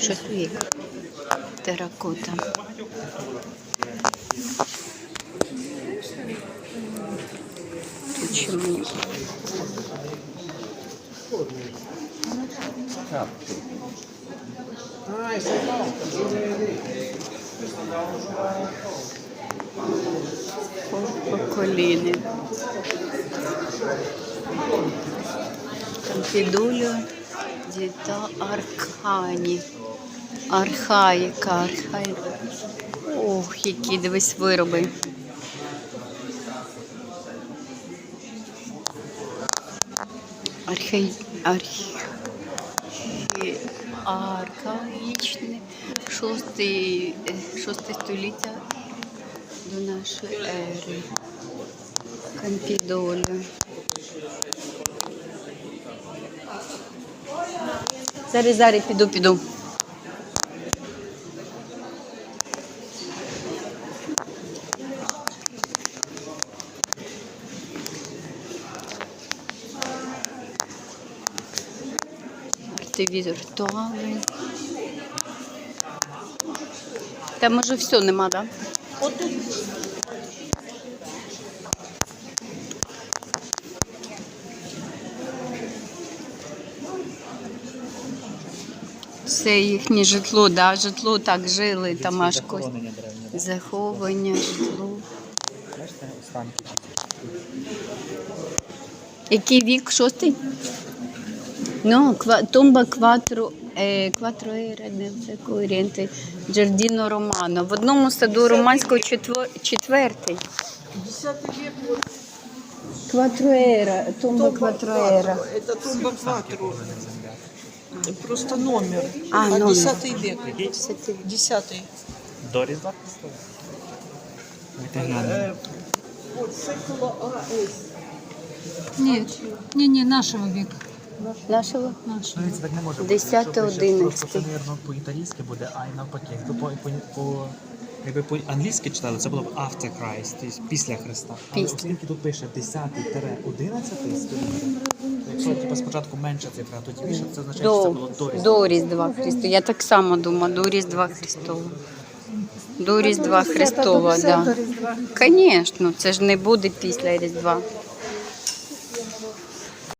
Щось є. Теракота. Тут чому? По коліни. Там Кампідулю діта аркані. Архаїка, архаїка. Ох, які дивись вироби. Архаї... Архі... Архаїчне. Шосте століття до нашої ери. Кампідоля. Зараз, зараз піду, піду. Телевізор туалет. Та може все нема? Да? Це їхнє житло, да? житло так жили, там аж кось- заховання, житло. Бачите, останки. Який вік? Шостий? Ну, ква, тумба кватро, е, всяко орієнти, Джардіно Романо. В одному саду романського четвер, четвертий. Десятый век, вот, тумба тумба. Это тумба Кватро. Просто номер. А, номер. десятый век. Десятый. До Різдва Христова. Давайте глянемо. Э, Вот, секула АС. Нет, не, не нашего века. Нашого? Нашего. Ну, це так не може бути. Десяте, Якщо пише- одинадцяте. Просто це, мабуть, по-італійськи буде, а й навпаки. Якби по, по, по, якби по-англійськи читали, це було б after Christ, тобто після Христа. Але Після. оскільки тут пише 10-11 століття, типу, спочатку менша цифра, а тоді більше, це означає, що це було до Різдва. до Різдва Христова. Я так само думаю, до Різдва Христова. До Різдва Христова, так. Да. Звісно, це ж не буде після Різдва.